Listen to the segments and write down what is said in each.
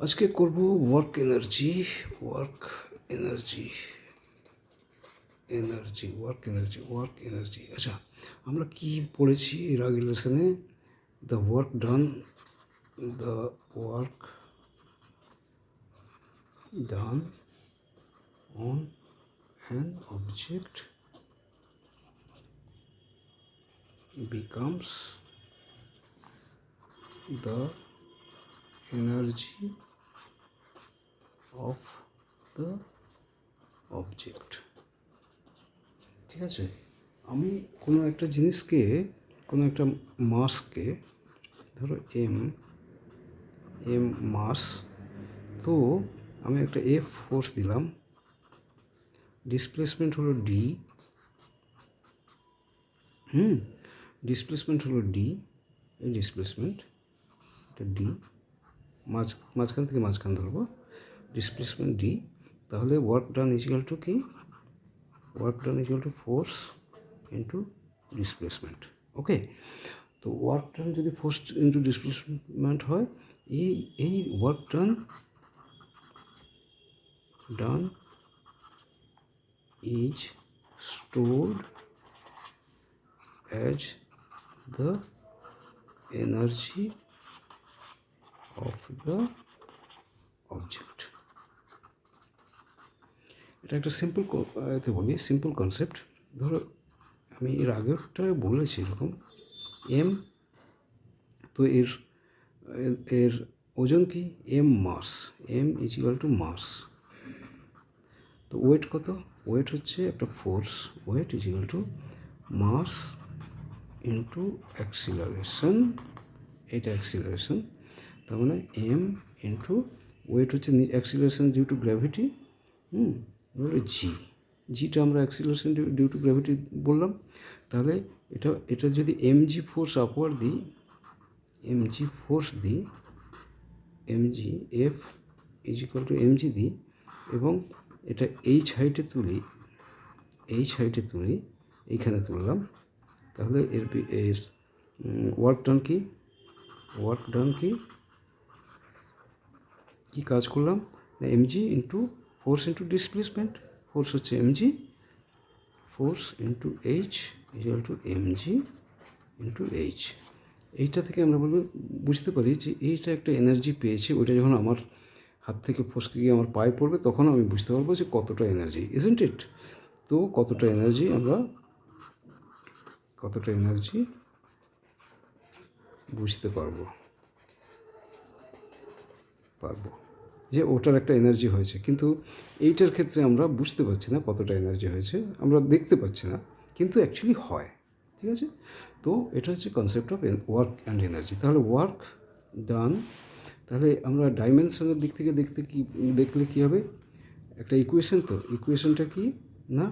আজকে করব work energy work energy energy work energy work energy আচ্ছা আমরা কি পড়েছি এর লেসনে the work done the work done on an object becomes the energy of the object. ঠিক আছে? আমি কোনো একটা জিনিসকে, কোনো একটা মাসকে ধরো এম এম মাস তো আমি একটা এফ ফোর্স দিলাম। ডিসপ্লেসমেন্ট হলো ডি হুম? ডিসপ্লেসমেন্ট হলো ডি এই ডিসপ্লেসমেন্ট এটা ডি মাঝ, মাঝখান থেকে মাঝখান ধরবো। ডিসপ্লেসমেন্ট ডি তাহলে work done is equal to কি? Work done is equal to force into displacement okay তো ওয়ার্ক ডান যদি ফোর্স ইন্টু ডিসপ্লেসমেন্ট হয়, এই এই work done done is stored as the energy of the object. এটা একটা simple এতে বলি সিম্পল কনসেপ্ট ধরো, আমি এর আগেরটায় বলেছি এরকম। এম তো এর, এর- এর ওজন কি? M mass M is equal to mass তো ওয়েট কত? ওয়েট হচ্ছে একটা force weight is equal to mass into acceleration এটা অ্যাক্সিলারেশন তার মানে এম ইন্টু ওয়েট হচ্ছে acceleration due to gravity hmm? G জিটা আমরা অ্যাক্সিলারেশন ডিউ টু গ্র্যাভিটি বললাম। তাহলে এটা এটা যদি এম জি ফোর্স আপওয়ার্ড দিই এম জি ফোর্স দিই M G F is equal to M G দিই, এবং এটা এইচ হাইটে তুলি এইচ হাইটে তুলি, এইখানে তুললাম। তাহলে এর এর ওয়ার্ক ডান কি? ওয়ার্ক ডান কি? কি কাজ করলাম? MG into force into displacement force হচ্ছে MG force into H equal to MG into H এইটা থেকে আমরা বলব, বুঝতে পারি যে এইটা একটা এনার্জি পেয়েছি, ওইটা যখন আমার হাত থেকে ফসকে গিয়ে আমার পায়ে পড়বে, তখন আমি বুঝতে পারব যে কতটা এনার্জি ইজেন্ট ইট তো কতটা এনার্জি আমরা, কতটা এনার্জি বুঝতে পারব পারব। যে ওটার একটা এনার্জি হয়েছে। কিন্তু এইটার ক্ষেত্রে আমরা বুঝতে পারছি না কতটা এনার্জি হয়েছে, আমরা দেখতে পাচ্ছি না, কিন্তু অ্যাকচুয়ালি হয়, ঠিক আছে? তো এটা হচ্ছে concept of work and energy তাহলে ওয়ার্ক ডান তাহলে আমরা ডাইমেনশনের দিক থেকে দেখতে কি, দেখলে কী হবে? একটা ইকুয়েশন তো ইকুয়েশনটা কি? না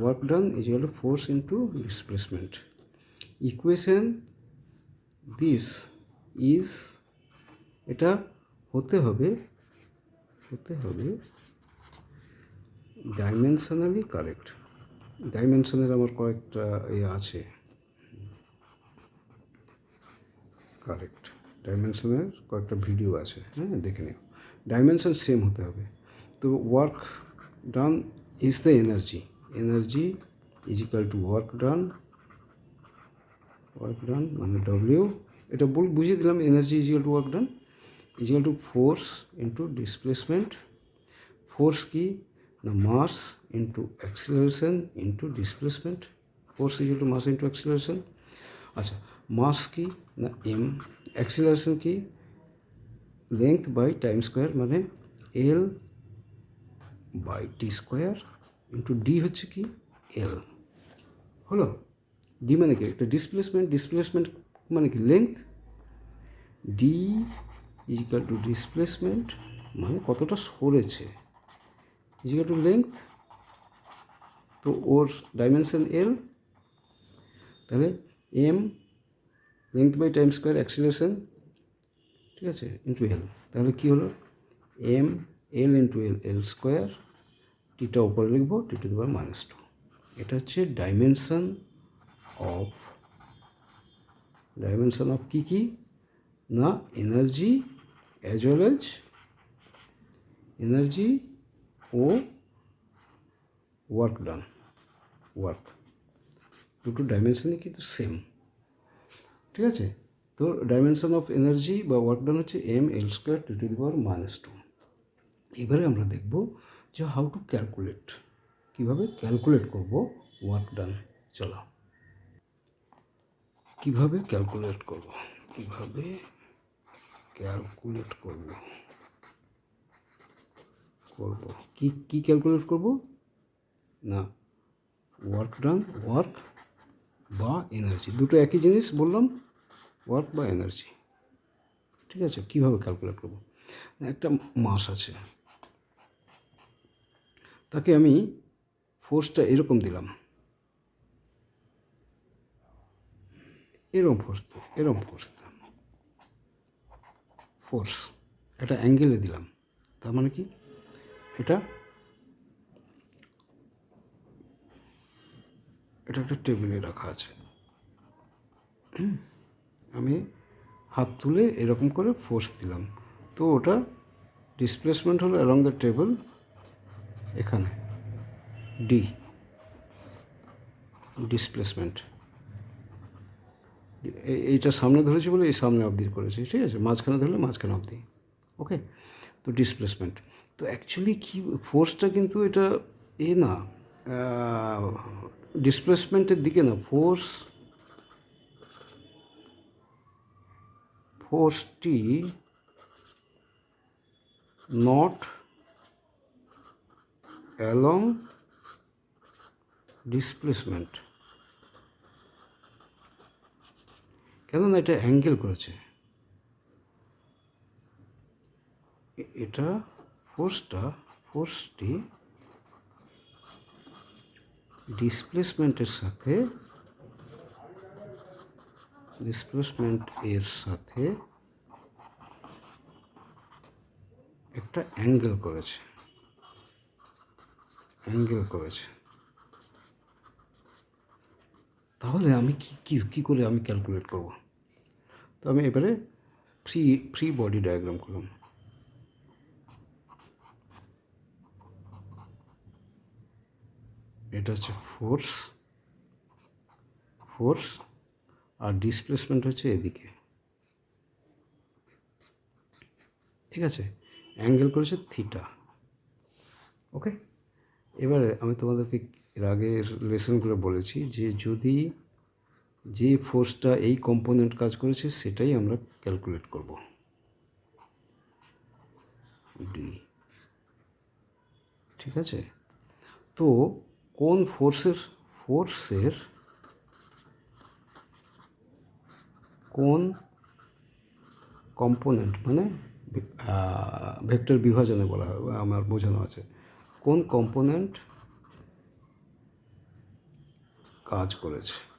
work done is to force into displacement equation this is এটা হতে হবে হতে হবে। ডাইমেনশনালি কারেক্ট ডাইমেনশনের আমার কয়েকটা এ আছে। কারেক্ট ডাইমেনশনের কয়েকটা ভিডিও আছে। হ্যাঁ দেখে নিও। ডাইমেনশন সেম হতে হবে। তো work done is the energy energy is equal to work done work done মানে ডব্লিউ এটা বল বুঝিয়ে দিলাম। Energy is equal to work done is equal to force into displacement force কি না mass into acceleration into displacement force is to mass into acceleration আচ্ছা mass কি না এম অ্যাক্সিলারেশন কি লেংথ বাই টাইম স্কোয়ার মানে L by T square into D হচ্ছে কি এল হলো ডি মানে কি একটা ডিসপ্লেসমেন্ট ডিসপ্লেসমেন্ট মানে কি length D is equal to displacement মানে কতটা সরেছে। ইজিক্যাল টু লেংথ তো ওর ডাইমেনশন এল তাহলে M length by time square acceleration ঠিক আছে ইন্টু এল তাহলে কী হলো? M L into L L square টিটা উপরে লিখব টি টু দেবার মাইনাস টু এটা হচ্ছে ডাইমেনশন অফ ডাইমেনশন অফ কী কী? না energy as well as energy ও ওয়ার্ক ডান ওয়ার্ক দুটো ডাইমেনশনই কিন্তু সেম ঠিক আছে? তো ডাইমেনশন অফ এনার্জি বা ওয়ার্ক ডান হচ্ছে M L square to to the power minus two এবারে আমরা দেখব যে হাউ টু ক্যালকুলেট কীভাবে ক্যালকুলেট করব ওয়ার্ক ডান চলো। কীভাবে ক্যালকুলেট করব? কীভাবে ক্যালকুলেট করব। করব। কি কি ক্যালকুলেট করব? না ওয়ার্ক ডান ওয়ার্ক বা এনার্জি দুটো একই জিনিস বললাম ওয়ার্ক বা এনার্জি ঠিক আছে, কীভাবে ক্যালকুলেট করব? একটা মাস আছে। তাকে আমি ফোর্সটা এরকম দিলাম। এরম ফোর্স এরম ফোর্স ফোর্স একটা অ্যাঙ্গেলে দিলাম। তার মানে কি? এটা এটা একটা টেবিলে রাখা আছে। আমি হাত তুলে এরকম করে ফোর্স দিলাম। তো ওটা ডিসপ্লেসমেন্ট হলো অ্যালং দ্য টেবিল এখানে ডি ডিসপ্লেসমেন্ট এইটা সামনে ধরেছি বলে এই সামনে অবধি করেছি, ঠিক আছে? মাঝখানে ধরলে মাঝখানে অবধি, ওকে? তো ডিসপ্লেসমেন্ট তো অ্যাকচুয়ালি কী ফোর্সটা কিন্তু এটা এ না ডিসপ্লেসমেন্টের দিকে না ফোর্স ফোর্সটি নট অ্যালং ডিসপ্লেসমেন্ট কেননা এটা অ্যাঙ্গেল করেছে। এটা ফোর্সটা, ফোর্সটি ডিসপ্লেসমেন্টের সাথে ডিসপ্লেসমেন্ট এর সাথে একটা অ্যাঙ্গেল করেছে। অ্যাঙ্গেল করেছে। তাহলে আমি কি কি করে আমি ক্যালকুলেট করব? তো আমি এবারে ফ্রি ফ্রি বডি ডায়াগ্রাম করলাম। এটা হচ্ছে ফোর্স ফোর্স আর ডিসপ্লেসমেন্ট হচ্ছে এদিকে। ঠিক আছে? অ্যাঙ্গেল করেছে থিটা ওকে এবারে আমি তোমাদেরকে এর আগের লেসনগুলো বলেছি যে যদি যে ফোর্সটা এই কম্পোনেন্ট কাজ করেছে, সেটাই আমরা ক্যালকুলেট করব। ডি ঠিক আছে? তো কোন ফোর্সের ফোর্সের কোন কম্পোনেন্ট মানে ভেক্টর বিভাজনে বলা হয়, আমার বোঝানো আছে। কোন কম্পোনেন্ট কাজ করেছে?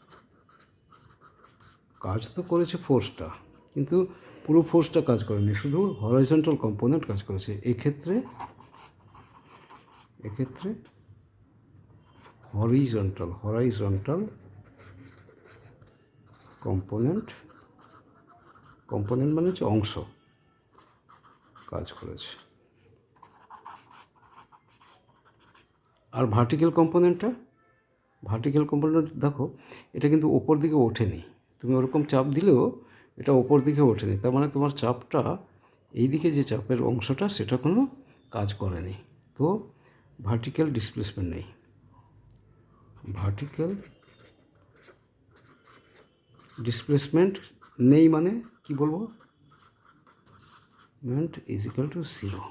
কাজ তো করেছে ফোর্সটা কিন্তু পুরো ফোর্সটা কাজ করেনি, শুধু হরাইজন্টাল কম্পোনেন্ট কাজ করেছে। এক্ষেত্রে এক্ষেত্রে হরিজন্টাল হরাইজন্টাল কম্পোনেন্ট কম্পোনেন্ট মানে হচ্ছে অংশ কাজ করেছে। আর ভার্টিক্যাল কম্পোনেন্টটা ভার্টিক্যাল কম্পোনেন্ট দেখো, এটা কিন্তু ওপর দিকে ওঠেনি। তুমি ওরকম চাপ দিলেও এটা ওপর দিকে ওঠেনি। তার মানে তোমার চাপটা এই দিকে যে চাপের অংশটা, সেটা কোনো কাজ করেনি। তো ভার্টিক্যাল ডিসপ্লেসমেন্ট নেই। ভার্টিক্যাল ডিসপ্লেসমেন্ট নেই মানে কি বলব? Meant is equal to zero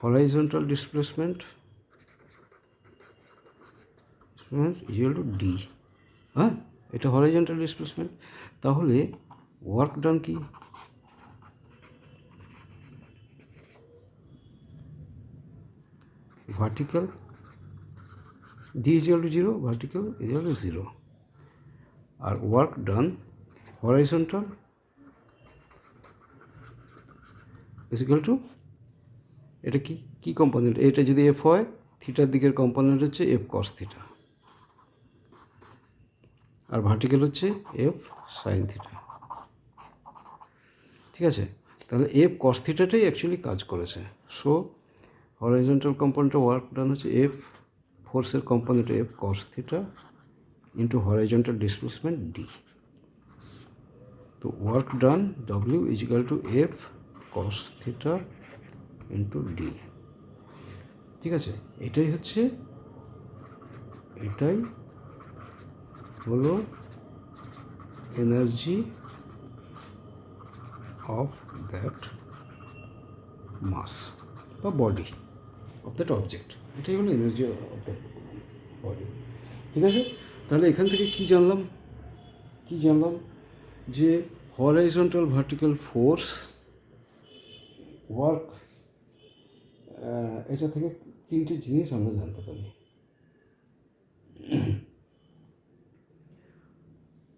horizontal displacement equal to D হ্যাঁ? এটা হরাইজন্টাল ডিসপ্লেসমেন্ট তাহলে ওয়ার্ক ডান কি? Vertical D equal to zero vertical equal to zero R work done horizontal equal to এটা কি কি কম্পোনেন্ট এটা যদি এফ হয় থিটার দিকের কম্পোনেন্ট হচ্ছে এফ কস থিটা আর ভার্টিক্যাল হচ্ছে এফ সাইন থিটা ঠিক আছে? তাহলে এফ কস থিটাটাই অ্যাকচুয়ালি কাজ করেছে। সো হরাইজন্টাল কম্পোনেন্টে ওয়ার্ক ডান হচ্ছে এফ ফোর্সের কম্পোনেন্টে F cos theta into horizontal displacement D তো work done W equal to F cos theta into D ঠিক আছে? এটাই হচ্ছে, এটাই হলো এনার্জি অফ দ্যাট মাস বা বডি অফ দ্যাট অবজেক্ট এটাই হলো এনার্জি অফ দ্যাট বডি ঠিক আছে? তাহলে এখান থেকে কি জানলাম? কি জানলাম? যে হরাইজন্টাল ভার্টিক্যাল ফোর্স ওয়ার্ক এটা থেকে তিনটে জিনিস আমরা জানতে পারি।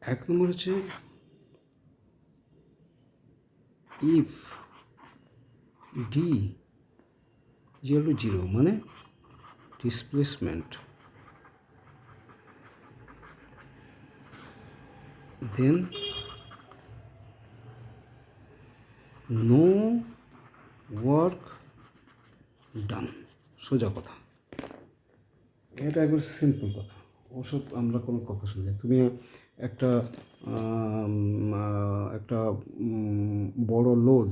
এক নম্বর হচ্ছে ইফ ডি জিরো জিরো মানে displacement then no work done সোজা কথা। এটা একবার সিম্পল কথা। ওসব আমরা কোনো কথা শুনি তুমি একটা একটা বড় লোড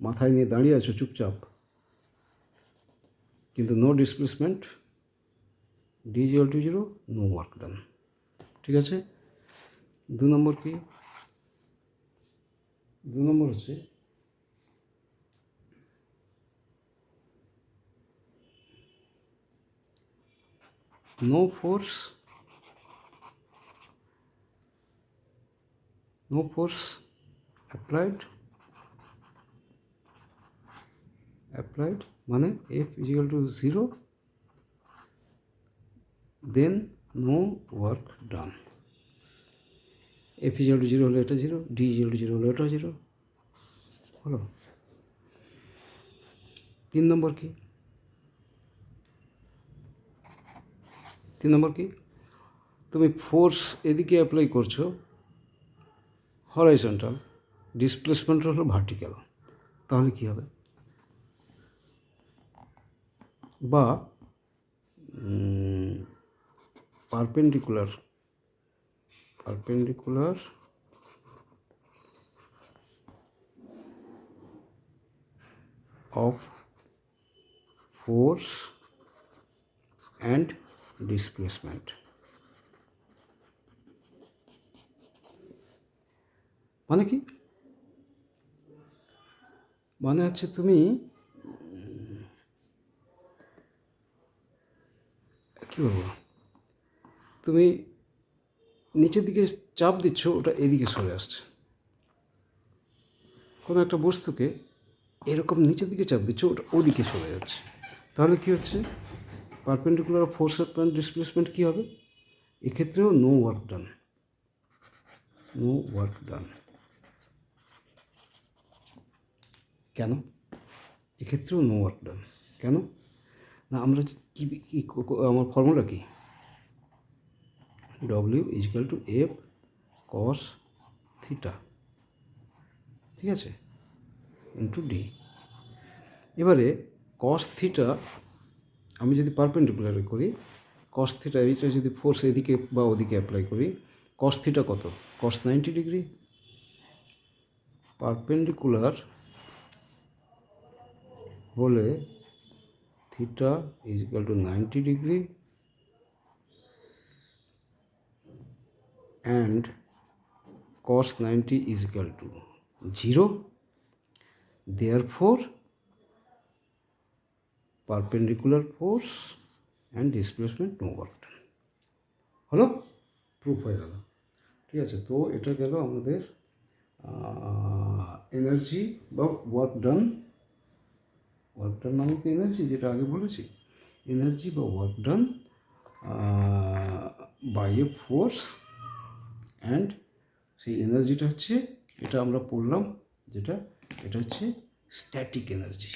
মাথায় নিয়ে দাঁড়িয়ে আছো চুপচাপ। কিন্তু no displacement D to zero no work done ঠিক আছে? দু নম্বর কি? দু নম্বর হচ্ছে, no force no force applied applied মানে f is equal to 0 then no work done f is equal to 0 হলে এটা 0 d is equal to 0 হলে এটা 0 হলো তিন নম্বর কি তিন নম্বর কি তুমি ফোর্স এদিকে অ্যাপ্লাই করছ হরাইজন্টাল ডিসপ্লেসমেন্ট হলো ভার্টিক্যাল। তাহলে কি হবে? বা perpendicular perpendicular of force and displacement. মানে কি? মানে হচ্ছে তুমি, কি বলব? তুমি নিচের দিকে চাপ দিচ্ছ, ওটা এদিকে সরে আসছে। কোনো একটা বস্তুকে এরকম নিচের দিকে চাপ দিচ্ছ, ওটা ওদিকে সরে যাচ্ছে। তাহলে কি হচ্ছে? পারপেন্ডিকুলার ফোর্স অ্যান্ড ডিসপ্লেসমেন্ট কী হবে? এক্ষেত্রেও no work done no work done কেন? এক্ষেত্রেও নো ওয়ার্ক ডান কেন? না, আমরা কি আমার ফর্মুলা কি? W equal to F cos theta ঠিক আছে? ইন্টু ডি এবারে কস থিটা আমি যদি পারপেন্ডিকুলারে করি কস থিটা এইটা যদি ফোর্স এদিকে বা ওদিকে অ্যাপ্লাই করি কস থিটা কত? কস নাইনটি ডিগ্রি পারপেন্ডিকুলার হলে theta is equal to ninety degree and 90 is equal to 0 therefore perpendicular force and displacement no work done হলো প্রুফ হয়ে গেল ঠিক আছে তো এটা গেল আমাদের এনার্জি বা ওয়ার্ক ডান ওয়ার্ক ডান তো এনার্জি যেটা আগে বলেছি এনার্জি বা work done by a force and সেই এনার্জিটা হচ্ছে, এটা আমরা পড়লাম যেটা, এটা হচ্ছে স্ট্যাটিক এনার্জি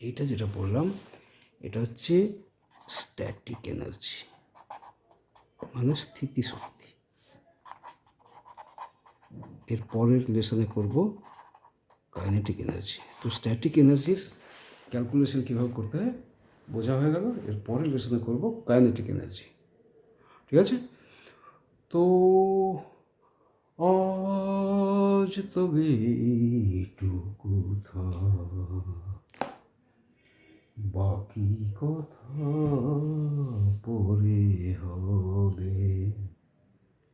এইটা যেটা পড়লাম, এটা হচ্ছে স্ট্যাটিক এনার্জি মানে স্থিতিশক্তি এর পরের লেসনে করব কাইনেটিক এনার্জি তো স্ট্যাটিক এনার্জির ক্যালকুলেশন কীভাবে করতে হয়, বোঝা হয়ে গেল, এর পরের লেসনে করব কাইনেটিক এনার্জি ঠিক আছে? তো আজ তবে এইটুকু বাকি কথা পরে হবে।